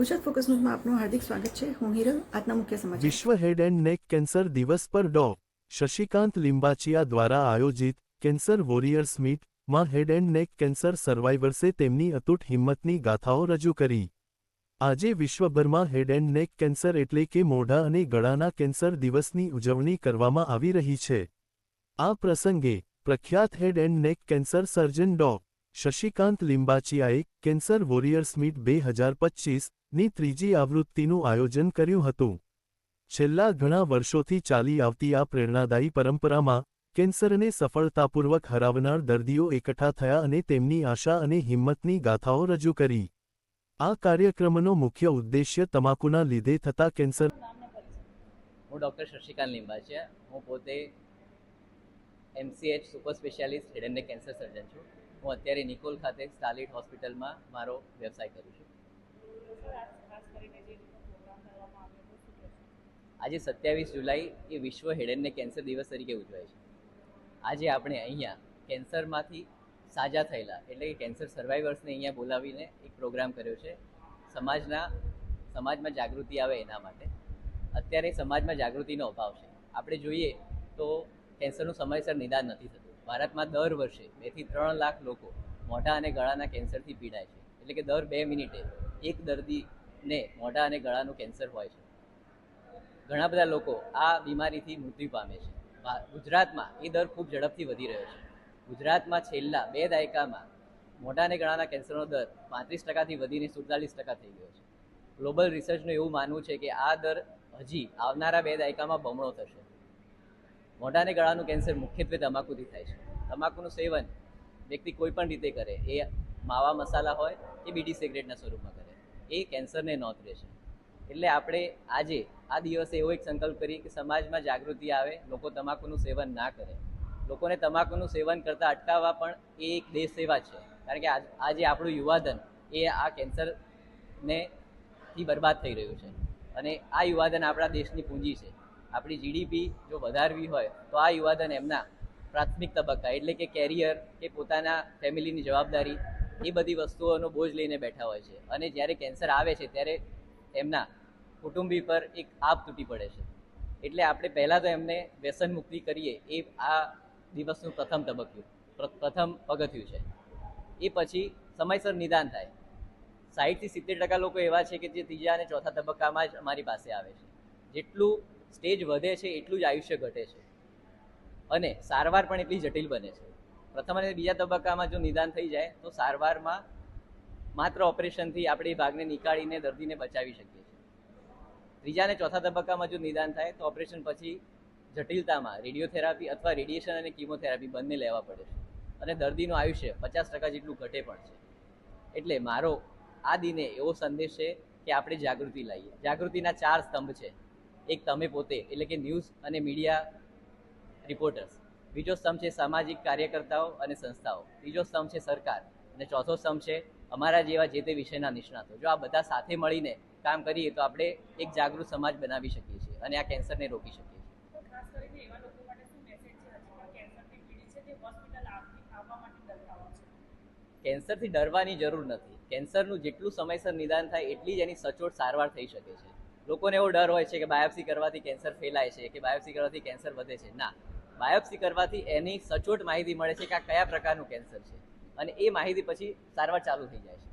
Gujarat focus ન્યૂઝમાં આપનું હાર્દિક સ્વાગત છે. હું હિરલ, આજના મુખ્ય સમાચાર. વિશ્વ હેડ એન્ડ નેક કેન્સર દિવસ પર ડો. શશિકાંત લિંબાચિયા દ્વારા આયોજિત કેન્સર વોરિયર્સ મીટમાં હેડ એન્ડ નેક કેન્સર સર્વાઇવર્સે તેમની અતૂટ હિંમતની ગાથાઓ રજૂ કરી. આજે વિશ્વભરમાં હેડ એન્ડ નેક કેન્સર એટલે કે મોઢા અને ગળાના કેન્સર દિવસની ઉજવણી કરવામાં આવી રહી છે. આ પ્રસંગે પ્રખ્યાત head and neck cancer surgeon ડો. શશિકાંત લિંબાચિયાએ કેન્સર વોરિયર્સ મીટ બે હજાર પચ્ચીસની ત્રીજી આવૃત્તિનું આયોજન કર્યું હતું. છેલ્લા ઘણા વર્ષોથી ચાલી આવતી આ પ્રેરણાદાયી પરંપરામાં કેન્સરને સફળતાપૂર્વક હરાવનાર દર્દીઓ એકઠા થયા અને તેમની આશા અને હિંમતની ગાથાઓ રજૂ કરી. આ કાર્યક્રમનો મુખ્ય ઉદ્દેશ્ય તમાકુના લીધે થતા કેન્સર હું ડૉક્ટર શશિકાંત લિંબાચિયા. હું પોતે MCH super specialist head cancer surgeon છું. હું અત્યારે નિકોલ ખાતે સ્ટારલિટ હોસ્પિટલમાં મારો વ્યવસાય કરું છું. આજે સત્યાવીસ જુલાઈ એ વિશ્વ હેડ કેન્સર દિવસ તરીકે ઉજવાય છે. આજે આપણે અહીંયા કેન્સરમાંથી સાજા થયેલા, એટલે કે કેન્સર સર્વાઈવર્સને અહીંયા બોલાવીને એક પ્રોગ્રામ કર્યો છે. સમાજના, સમાજમાં જાગૃતિ આવે એના માટે. અત્યારે સમાજમાં જાગૃતિનો અભાવ છે. આપણે જોઈએ તો કેન્સરનું સમયસર નિદાન નથી થતું. ભારતમાં દર વર્ષે બેથી ત્રણ લાખ લોકો મોઢા અને ગળાના કેન્સરથી પીડાય છે. એટલે કે દર બે મિનિટે એક દર્દીને મોઢા અને ગળાનું કેન્સર હોય છે. ઘણા બધા લોકો આ બીમારીથી મૃત્યુ પામે છે. ગુજરાતમાં એ દર ખૂબ ઝડપથી વધી રહ્યો છે. ગુજરાતમાં છેલ્લા બે દાયકામાં મોઢા અને ગળાના કેન્સરનો દર પાંત્રીસ ટકાથી વધીને સુડતાલીસ ટકા થઈ ગયો છે. ગ્લોબલ રિસર્ચનું એવું માનવું છે કે આ દર હજી આવનારા બે દાયકામાં બમણો થશે. મોઢા અને ગળાનું કેન્સર મુખ્યત્વે તમાકુથી થાય છે. તમાકુનું સેવન વ્યક્તિ કોઈ પણ રીતે કરે, એ માવા મસાલા હોય કે બીડી સિગરેટના સ્વરૂપમાં કરે, એ કેન્સરને નોંધે છે. એટલે આપણે આજે, આ દિવસે એવો એક સંકલ્પ કરીએ કે સમાજમાં જાગૃતિ આવે, લોકો તમાકુનું સેવન ના કરે. લોકોને તમાકુનું સેવન કરતાં અટકાવવા પણ એ એક દેશ સેવા છે. કારણ કે આજે આપણું યુવાધન એ આ કેન્સરને થી બરબાદ થઈ રહ્યું છે. અને આ યુવાધન આપણા દેશની પૂંજી છે. આપણી જીડીપી જો વધારવી હોય, તો આ યુવાધન એમના પ્રાથમિક તબક્કા, એટલે કે કેરિયર કે પોતાના ફેમિલીની જવાબદારી, એ બધી વસ્તુઓનો બોજ લઈને બેઠા હોય છે. અને જ્યારે કેન્સર આવે છે, ત્યારે એમના કુટુંબી પર એક આપ તૂટી પડે છે. એટલે આપણે પહેલાં તો એમને વ્યસન મુક્તિ કરીએ, એ આ દિવસનું પ્રથમ તબક્કું, પ્ર- પ્રથમ પગથિયું છે. એ પછી સમયસર નિદાન થાય. સાહીઠથી સિત્તેર ટકા લોકો એવા છે કે જે ત્રીજા અને ચોથા તબક્કામાં જ અમારી પાસે આવે છે. જેટલું સ્ટેજ વધે છે, એટલું જ આયુષ્ય ઘટે છે. અને સારવાર પણ એટલી જટિલ બને છે. પ્રથમ અને બીજા તબક્કામાં જો નિદાન થઈ જાય, તો સારવારમાં માત્ર ઓપરેશનથી આપણે ભાગને નીકાળીને દર્દીને બચાવી શકીએ છીએ. ત્રીજા અને ચોથા તબક્કામાં જો નિદાન થાય, તો ઓપરેશન પછી જટિલતામાં રેડિયોથેરાપી અથવા રેડિયેશન અને કીમોથેરાપી બંને લેવા પડે છે. અને દર્દીનું આયુષ્ય પચાસ ટકા જેટલું ઘટે પણ છે. એટલે મારો આ દિને એવો સંદેશ છે કે આપણે જાગૃતિ લાવીએ. જાગૃતિના ચાર સ્તંભ છે. એક તમે પોતે એટલે કે ન્યૂઝ અને મીડિયા રિપોર્ટર્સ બીજો સ્તંભ છે સામાજિક કાર્યકર્તાઓ અને સંસ્થાઓ. ત્રીજો સ્તંભ છે સરકાર. અને ચોથો સ્તંભ છે અમારા જેવા જે તે વિષયના નિષ્ણાતો. જો આ બધા સાથે મળીને કામ કરીએ તો આપણે એક જાગૃત સમાજ બનાવી શકીએ છીએ અને આ કેન્સરને રોકી શકીએ છીએ. કેન્સરથી ડરવાની જરૂર નથી. કેન્સરનું જેટલું સમયસર નિદાન થાય એટલી જ એની સચોટ સારવાર થઈ શકે છે. લોકોને એવો ડર હોય છે કે બાયોપ્સી કરવાથી કેન્સર ફેલાય છે, કે બાયોપ્સી કરવાથી કેન્સર વધે છે. ના, બાયોપ્સી કરવાથી એની સચોટ માહિતી મળે છે કે આ કયા પ્રકારનું કેન્સર છે. અને એ માહિતી પછી સારવાર ચાલુ થઈ જાય છે.